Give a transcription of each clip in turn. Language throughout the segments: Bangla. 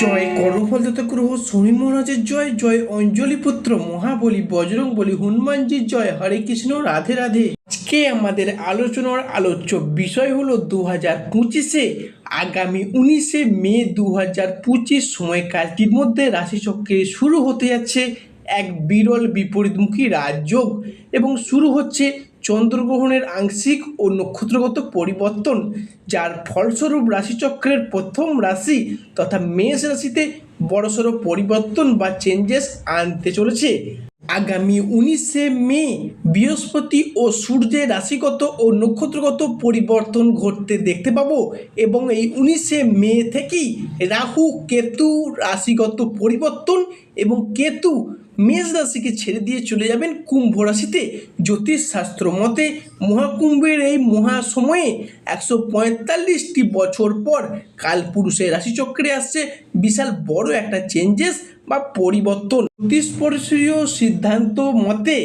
জয় কর্মফলদত গ্রহ শনি মহারাজের জয় জয় অঞ্জলি পুত্র, মহাবলী বজরং বলি হনুমানজির জয় হরে কৃষ্ণ, রাধে রাধে। আজকে আমাদের আলোচনার আলোচ্য বিষয় হলো দু হাজার পঁচিশে, আগামী উনিশে মে দু হাজার পঁচিশ সময়কালটির মধ্যে রাশিচক্রে শুরু হতে যাচ্ছে এক বিরল বিপরীতমুখী রাজযোগ এবং শুরু হচ্ছে চন্দ্রগ্রহণের আংশিক ও নক্ষত্রগত পরিবর্তন, যার ফলস্বরূপ রাশিচক্রের প্রথম রাশি তথা মেষ রাশিতে বড়সড় পরিবর্তন বা চেঞ্জেস আনতে চলেছে। আগামী উনিশে মে বৃহস্পতি ও সূর্যের রাশিগত ও নক্ষত্রগত পরিবর্তন ঘটতে দেখতে পাবো এবং এই উনিশে মে থেকেই রাহু, কেতু রাশিগত পরিবর্তন এবং কেতু মেষ রাশিকে ছেড়ে দিয়ে চলে যাবেন কুম্ভ রাশিতে। জ্যোতিষশাস্ত্র মতে মহাকুম্ভের এই মহা সময়ে একশো পঁয়তাল্লিশটি বছর পর কালপুরুষের রাশিচক্রে আসছে বিশাল বড় একটা চেঞ্জেস বা পরিবর্তন। জ্যোতিষপরশীয় সিদ্ধান্ত মতে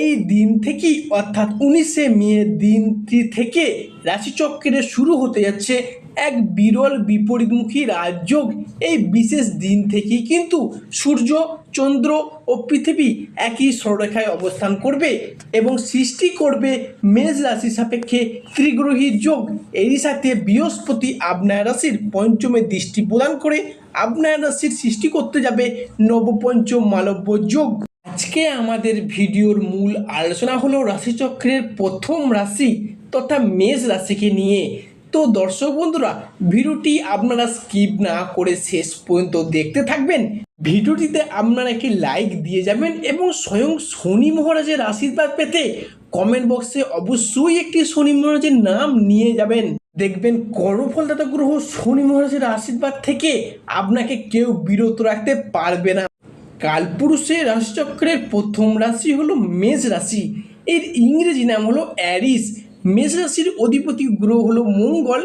এই দিন থেকেই, অর্থাৎ উনিশে মে দিনটি থেকে রাশিচক্রে শুরু হতে যাচ্ছে এক বিরল বিপরীতমুখী রাজযোগ এই বিশেষ দিন থেকেই কিন্তু সূর্য, চন্দ্র ও পৃথিবী একই সররেখায় অবস্থান করবে এবং সৃষ্টি করবে মেষ রাশি সাপেক্ষে ত্রিগ্রহী যোগ। এরই সাথে বৃহস্পতি আপনার রাশির পঞ্চমে দৃষ্টি প্রদান করে আপনার রাশির সৃষ্টি করতে যাবে নবপঞ্চম মালব্য যোগ। আজকে আমাদের ভিডিওর মূল আলোচনা হলো রাশিচক্রের প্রথম রাশি তথা মেষ রাশিকে নিয়ে। তো দর্শক বন্ধুরা, ভিডিওটি আপনারা স্কিপ না করে শেষ পর্যন্ত দেখতে থাকবেন। ভিডিওটিতে আপনারা একটি লাইক দিয়ে যাবেন এবং স্বয়ং শনি মহারাজের আশীর্বাদ পেতে কমেন্ট বক্সে অবশ্যই একটি শনি মহারাজের নাম নিয়ে যাবেন। দেখবেন কর্মফলদাতা গ্রহ শনি মহারাজের আশীর্বাদ থেকে আপনাকে কেউ বিরত রাখতে পারবে না। কালপুরুষের রাশিচক্রের প্রথম রাশি হলো মেষ রাশি। এর ইংরেজি নাম হলো অ্যারিস। মেষ রাশির অধিপতি গ্রহ হলো মঙ্গল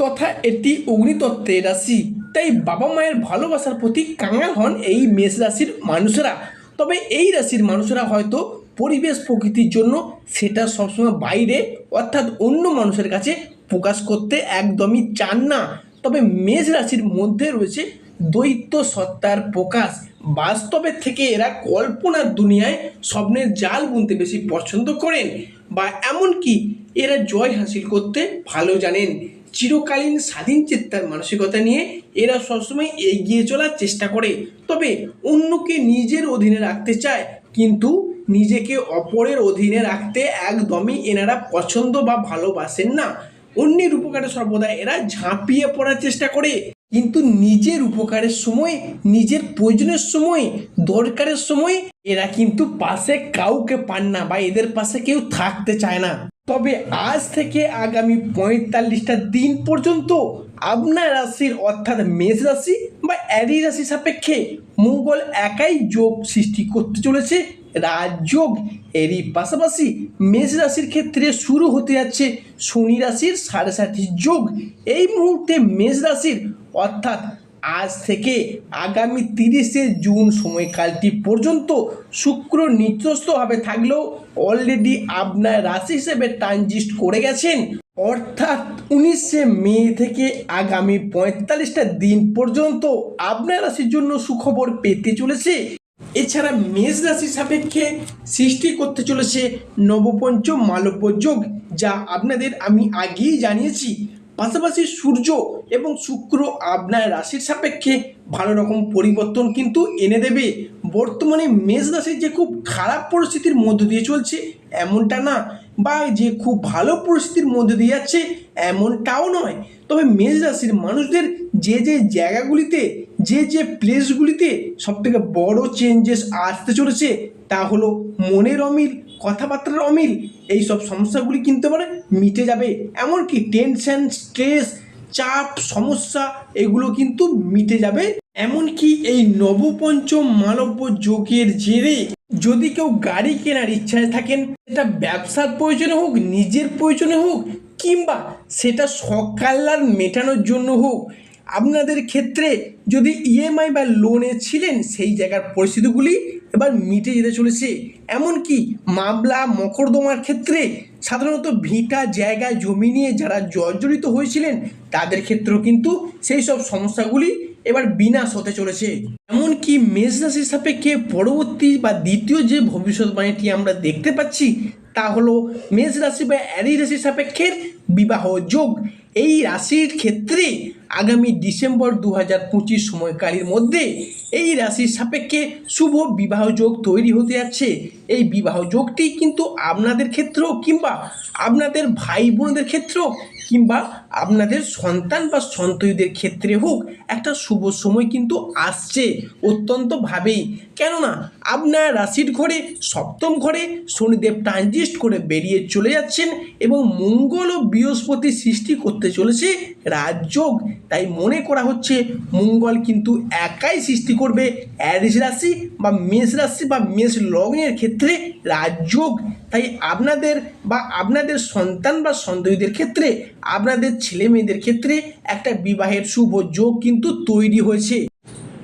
তথা এটি অগ্নিতত্ত্বের রাশি। তাই বাবা মায়ের ভালোবাসার প্রতি কাঙাল হন এই মেষ রাশির মানুষেরা। তবে এই রাশির মানুষেরা হয়তো পরিবেশ প্রকৃতির জন্য সেটা সবসময় বাইরে অর্থাৎ অন্য মানুষের কাছে প্রকাশ করতে একদমই চান না। তবে মেষ রাশির মধ্যে রয়েছে দ্বৈত সত্তার প্রকাশ। বাস্তবের থেকে এরা কল্পনার দুনিয়ায় স্বপ্নের জাল বুনতে বেশি পছন্দ করেন বা এমনকি এরা জয় হাসিল করতে ভালো জানেন। চিরকালীন স্বাধীন চিত্তার মানসিকতা নিয়ে এরা সবসময় এগিয়ে চলার চেষ্টা করে, তবে অন্যকে নিজের অধীনে রাখতে চায়, কিন্তু নিজেকে অপরের অধীনে রাখতে একদমই এনারা পছন্দ বা ভালোবাসেন না। অন্যের উপকারে সর্বদা এরা ঝাঁপিয়ে পড়ার চেষ্টা করে। কিন্তু নিজের উপকারের সময়, নিজের প্রয়োজনের সময়, দরকারের সময় এরা কিন্তু পাশে কাউকে পান না বা এদের পাশে কেউ থাকতে চায় না। তবে আজ থেকে আগামী পঁয়তাল্লিশটা দিন পর্যন্ত আপনার রাশির অর্থাৎ মেষ রাশি বা অ্যারি রাশি সাপেক্ষে মঙ্গল একাই যোগ সৃষ্টি করতে চলেছে। রাজযোগ। এরই পাশাপাশি মেষ রাশির ক্ষেত্রে শুরু হতে যাচ্ছে শনি রাশির সাড়ে সাথী যোগ। এই মুহূর্তে মেষ রাশির, অর্থাৎ আজ থেকে আগামী তিরিশে জুন সময়কালটি পর্যন্ত শুক্র নিচস্থভাবে থাকলেও অলরেডি আপনার রাশি হিসেবে ট্রানজিস্ট করে গেছেন। অর্থাৎ উনিশে মে থেকে আগামী পঁয়তাল্লিশটা দিন পর্যন্ত আপনার রাশির জন্য সুখবর পেতে চলেছে। এছাড়া মেষ রাশি সাপেক্ষে সৃষ্টি করতে চলেছে নবপঞ্চম মালব্য যোগ, যা আপনাদের আমি আগেই জানিয়েছি। পাশাপাশি সূর্য এবং শুক্র আপনার রাশির সাপেক্ষে ভালো রকম পরিবর্তন কিন্তু এনে দেবে। বর্তমানে মেষ রাশি যে খুব খারাপ পরিস্থিতির মধ্য দিয়ে চলছে, এমনটা না বা যে খুব ভালো পরিস্থিতির মধ্যে দিয়ে যাচ্ছে, এমনটাও নয়। তবে মেষ রাশির মানুষদের যে যে জায়গাগুলিতে যে যে প্লেসগুলিতে সবথেকে বড় চেঞ্জেস আসতে চলেছে, তা হলো মনের অমিল, কথাবার্তার অমিল। এই সব সমস্যাগুলি কিনতে পারে মিটে যাবে। এমনকি টেনশন স্ট্রেস চাপ, সমস্যা, এগুলো কিন্তু মিটে যাবে। এমনকি এই নবপঞ্চম মানব্য যোগের জেরে যদি কেউ গাড়ি কেনার ইচ্ছায় থাকেন, সেটা ব্যবসার প্রয়োজনে হোক, নিজের প্রয়োজনে হোক, কিংবা সেটা সকাল্লার মেটানোর জন্য হোক আপনাদের ক্ষেত্রে যদি ইএমআই বা লোনে ছিলেন, সেই জায়গার পরিস্থিতিগুলি এবার মিটে যেতে চলেছে। এমনকি মামলা, মকদ্দমার ক্ষেত্রে সাধারণত ভিটা জায়গায় জমি নিয়ে যারা জর্জরিত হয়েছিলেন, তাদের ক্ষেত্রেও কিন্তু সেই সব সমস্যাগুলি এবার বিনাশ হতে চলেছে। এমনকি মেষ রাশির সাপেক্ষে পরবর্তী বা দ্বিতীয় যে ভবিষ্যৎবাণীটি আমরা দেখতে পাচ্ছি, তা হলো মেষ রাশি বা অ্যারি রাশির সাপেক্ষের বিবাহ যোগ। এই রাশির ক্ষেত্রে আগামী ডিসেম্বর দু হাজার পঁচিশ সময়কালের মধ্যে এই রাশির সাপেক্ষে শুভ বিবাহযোগ তৈরি হতে যাচ্ছে। এই বিবাহযোগটি কিন্তু আপনাদের ক্ষেত্রেও কিংবা আপনাদের ভাই বোনদের ক্ষেত্রেও কিংবা আপনাদের সন্তান বা সন্ততিদের ক্ষেত্রে হোক, একটা শুভ সময় কিন্তু আসছে অত্যন্তভাবেই। কেননা, আপনার রাশির ঘরে, সপ্তম ঘরে শনিদেব ট্রানজিস্ট করে বেরিয়ে চলে যাচ্ছেন এবং মঙ্গল ও বৃহস্পতি সৃষ্টি করতে চলেছে রাজযোগ। তাই মনে করা হচ্ছে, মঙ্গল কিন্তু একাই সৃষ্টি করবে অ্যারিস রাশি বা মেষ রাশি বা মেষ লগ্নের ক্ষেত্রে রাজযোগ। তাই আপনাদের বা আপনাদের সন্তান বা সন্ততিদের ক্ষেত্রে আপনাদের ছেলে মেয়েদের ক্ষেত্রে একটা বিবাহের শুভ যোগ কিন্তু তৈরি হয়েছে।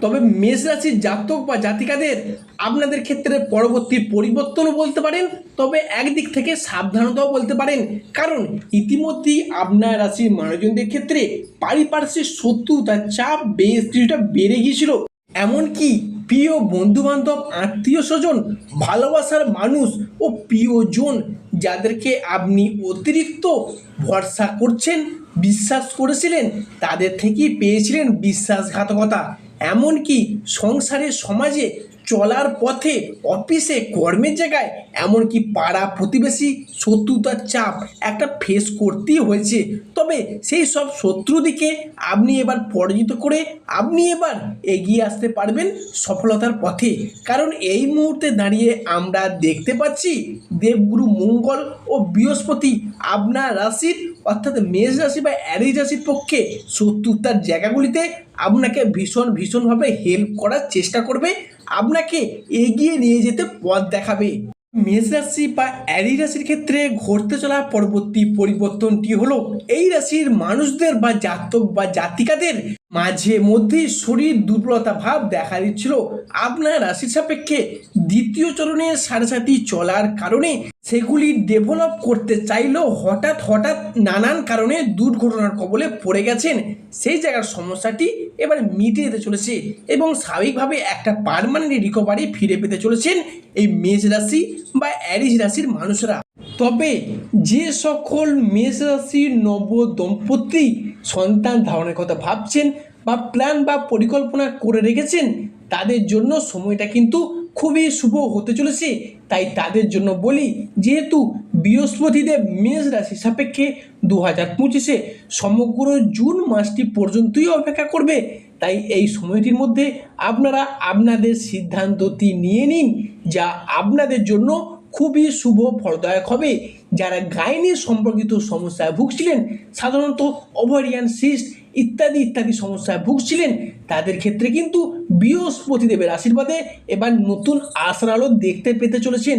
তবে মেষ রাশির জাতক বা জাতিকাদের আপনাদের ক্ষেত্রে পরবর্তী পরিবর্তনও বলতে পারেন, তবে একদিক থেকে সাবধানতাও বলতে পারেন। কারণ ইতিমধ্যেই আপনার রাশির মানুষজনদের ক্ষেত্রে পারিপার্শ্বিক শত্রুতার চাপ বেশ কিছুটা বেড়ে গিয়েছিল। এমনকি প্রিয় বন্ধু বান্ধব আত্মীয় স্বজন, ভালোবাসার মানুষ ও প্রিয়জন যাদেরকে আপনি অতিরিক্ত ভরসা করছেন, বিশ্বাস করেছিলেন, তাদের থেকেই পেয়েছিলেন বিশ্বাসঘাতকতা। এমনকি সংসারে, সমাজে চলার পথে অফিসে, কর্মের জায়গায়, এমনকি পাড়া প্রতিবেশী শত্রুতার চাপ একটা ফেস করতেই হয়েছে। তবে সেই সব শত্রুদিকে আপনি এবার পরাজিত করে আপনি এবার এগিয়ে আসতে পারবেন সফলতার পথে। কারণ এই মুহূর্তে দাঁড়িয়ে আমরা দেখতে পাচ্ছি দেবগুরু মঙ্গল ও বৃহস্পতি আপনার রাশির, অর্থাৎ মেষ রাশি বা অ্যারিজ রাশির পক্ষে শত্রুতার জায়গাগুলিতে আপনাকে ভীষণ ভীষণভাবে হেল্প করার চেষ্টা করবে। আপনাকে এগিয়ে নিয়ে যেতে পথ দেখাবে। মেষ রাশি বা অ্যারি রাশির ক্ষেত্রে ঘটতে চলা পরবর্তী পরিবর্তনটি হলো এই রাশির মানুষদের বা জাতক বা জাতিকাদের মাঝে মধ্যেই শরীর দুর্বলতা ভাব দেখা দিচ্ছিল। আপনার রাশির সাপেক্ষে দ্বিতীয় চরণে সাড়ে চলার কারণে সেগুলি ডেভেলপ করতে চাইলেও হঠাৎ হঠাৎ নানান কারণে দুর্ঘটনার কবলে পড়ে গেছেন। সেই জায়গার সমস্যাটি এবার মিটে যেতে চলেছে এবং স্বাভাবিকভাবে একটা পারমানেন্ট রিকভারি ফিরে পেতে চলেছেন এই মেষ রাশি বা অ্যারিজ রাশির মানুষরা। তবে যে সকল মেষ রাশির নব দম্পতি সন্তান ধারণের কথা ভাবছেন বা প্ল্যান বা পরিকল্পনা করে রেখেছেন, তাদের জন্য সময়টা কিন্তু খুবই শুভ হতে চলেছে। তাই তাদের জন্য বলি, যেহেতু বৃহস্পতিদেব মেষ রাশি সাপেক্ষে দু হাজার পঁচিশে সমগ্র জুন মাসটি পর্যন্তই অপেক্ষা করবে। তাই এই সময়টির মধ্যে আপনারা আপনাদের সিদ্ধান্তটি নিয়ে নিন, যা আপনাদের জন্য খুবই শুভ ফলদায়ক হবে। যারা গাইনির সম্পর্কিত সমস্যায় ভুগছিলেন, সাধারণত ওভারিয়ান সিস্ট ইত্যাদি ইত্যাদি সমস্যায় ভুগছিলেন, তাদের ক্ষেত্রে কিন্তু বৃহস্পতিদেবের আশীর্বাদে এবার নতুন আশার আলো দেখতে পেতে চলেছেন।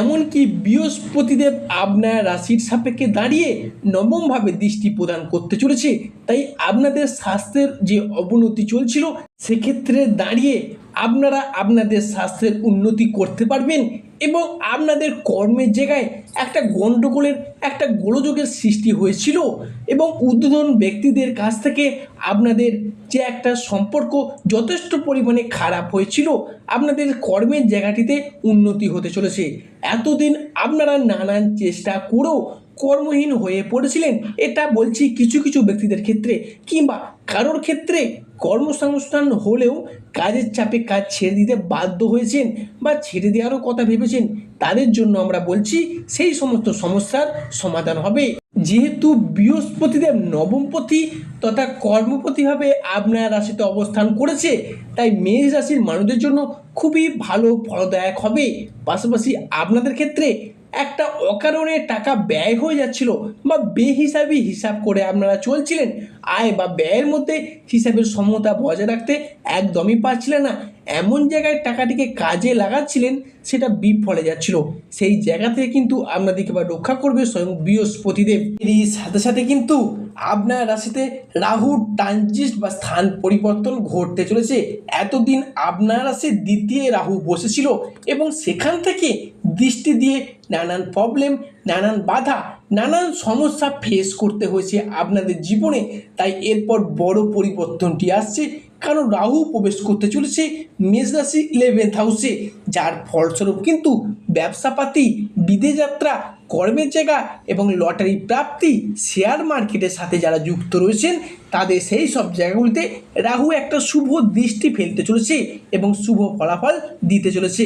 এমনকি বৃহস্পতিদেব আপনার রাশির সাপেক্ষে দাঁড়িয়ে নবমভাবে দৃষ্টি প্রদান করতে চলেছে। তাই আপনাদের স্বাস্থ্যের যে অবনতি চলছিল, সেক্ষেত্রে দাঁড়িয়ে আপনারা আপনাদের স্বাস্থ্যের উন্নতি করতে পারবেন এবং আপনাদের কর্মের জায়গায় একটা গণ্ডগোলের, একটা গোলযোগের সৃষ্টি হয়েছিল এবং উদ্বোধন ব্যক্তিদের কাছ থেকে আপনাদের যে একটা সম্পর্ক যথেষ্ট পরিমাণে খারাপ হয়েছিল, আপনাদের কর্মের জায়গাটিতে উন্নতি হতে চলেছে। এতদিন আপনারা নানান চেষ্টা করেও কর্মহীন হয়ে পড়েছিলেন, এটা বলছি কিছু কিছু ব্যক্তিদের ক্ষেত্রে কিংবা কারোর ক্ষেত্রে কর্মসংস্থান হলেও কাজের চাপে কাজ ছেড়ে দিতে বাধ্য হয়েছেন বা ছেড়ে দেওয়ারও কথা ভেবেছেন, তাদের জন্য আমরা বলছি সেই সমস্ত সমস্যার সমাধান হবে। যেহেতু বৃহস্পতিদেব নবমপতি তথা কর্মপতিভাবে আপনার রাশিতে অবস্থান করেছে, তাই মেষ রাশির মানুষদের জন্য খুবই ভালো ফলদায়ক হবে। পাশাপাশি আপনাদের ক্ষেত্রে একটা অকারণে টাকা ব্যয় হয়ে যাচ্ছিল বা বেহিসাবি হিসাব করে আপনারা চলছিলেন। আয় বা ব্যয়ের মধ্যে হিসাবের সমতা বজায় রাখতে একদমই পারছিলেন না। এমন জায়গায় টাকাটিকে কাজে লাগাচ্ছিলেন, সেটা বিফলে যাচ্ছিল। সেই জায়গা থেকে কিন্তু আপনাদেরকে বা রক্ষা করবে স্বয়ং বৃহস্পতিদেব। এর সাথে সাথে কিন্তু আপনার রাশিতে রাহুর ট্রানজিট বা স্থান পরিবর্তন ঘটতে চলেছে। এতদিন আপনার রাশির দ্বিতীয় রাহু বসেছিল এবং সেখান থেকে দৃষ্টি দিয়ে নানান প্রবলেম নানান বাধা, নানান সমস্যা ফেস করতে হয়েছে আপনাদের জীবনে। তাই এরপর বড় পরিবর্তনটি আসছে। কারণ রাহু প্রবেশ করতে চলেছে মেষ রাশি ইলেভেন্থ হাউসে যার ফলস্বরূপ কিন্তু ব্যবসাপাতি বিদেশ যাত্রা, কর্মের জায়গা এবং লটারি প্রাপ্তি, শেয়ার মার্কেটের সাথে যারা যুক্ত রয়েছেন, তাদের সেই সব জায়গাগুলিতে রাহু একটা শুভ দৃষ্টি ফেলতে চলেছে এবং শুভ ফলাফল দিতে চলেছে।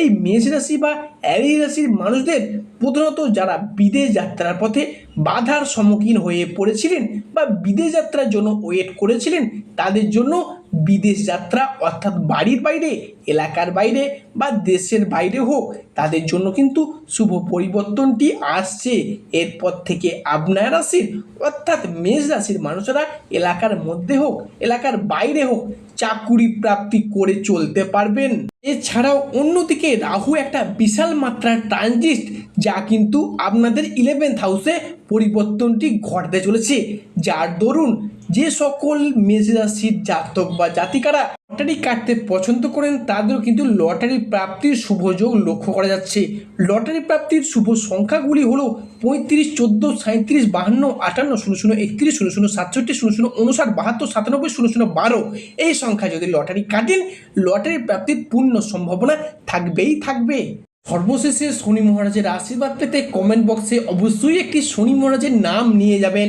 এই মেষ রাশি বা অ্যারি রাশির মানুষদের প্রধানত যারা বিদেশ যাত্রার পথে বাধার সম্মুখীন হয়ে পড়েছিলেন বা বিদেশ যাত্রার জন্য ওয়েট করেছিলেন, তাদের জন্য বিদেশ যাত্রা অর্থাৎ বাড়ির বাইরে, এলাকার বাইরে বা দেশের বাইরে হোক, তাদের জন্য কিন্তু শুভ পরিবর্তনটি আসছে। এরপর থেকে আপনার রাশির অর্থাৎ মেষ রাশির মানুষেরা এলাকার মধ্যে হোক, এলাকার বাইরে হোক, চাকুরি প্রাপ্তি করে চলতে পারবেন। এছাড়াও অন্যদিকে রাহু একটা বিশাল মাত্রার ট্রানজিস্ট যা কিন্তু আপনাদের ইলেভেন্থ হাউসে পরিবর্তনটি ঘটতে চলেছে। যার দরুন যে সকল মেষ জাতক বা জাতিকারা লটারি কাটতে পছন্দ করেন, তাদেরও কিন্তু লটারি প্রাপ্তির শুভ যোগ লক্ষ্য করা যাচ্ছে। লটারি প্রাপ্তির শুভ সংখ্যাগুলি হলো পঁয়ত্রিশ, চোদ্দ সাঁত্রিশ বাহান্ন, আটান্ন, শূন্য শূন্য, একত্রিশ, শূন্য শূন্য, সাতষট্টি, শূন্য শূন্য উনষাট বাহাত্তর, সাতানব্বই, শূন্য শূন্য, বারো। এই সংখ্যা যদি লটারি কাটেন, লটারি প্রাপ্তির পূর্ণ সম্ভাবনা থাকবেই থাকবে। সর্বশেষে শনি মহারাজের আশীর্বাদ পেতে কমেন্ট বক্সে অবশ্যই একটি শনি মহারাজের নাম নিয়ে যাবেন।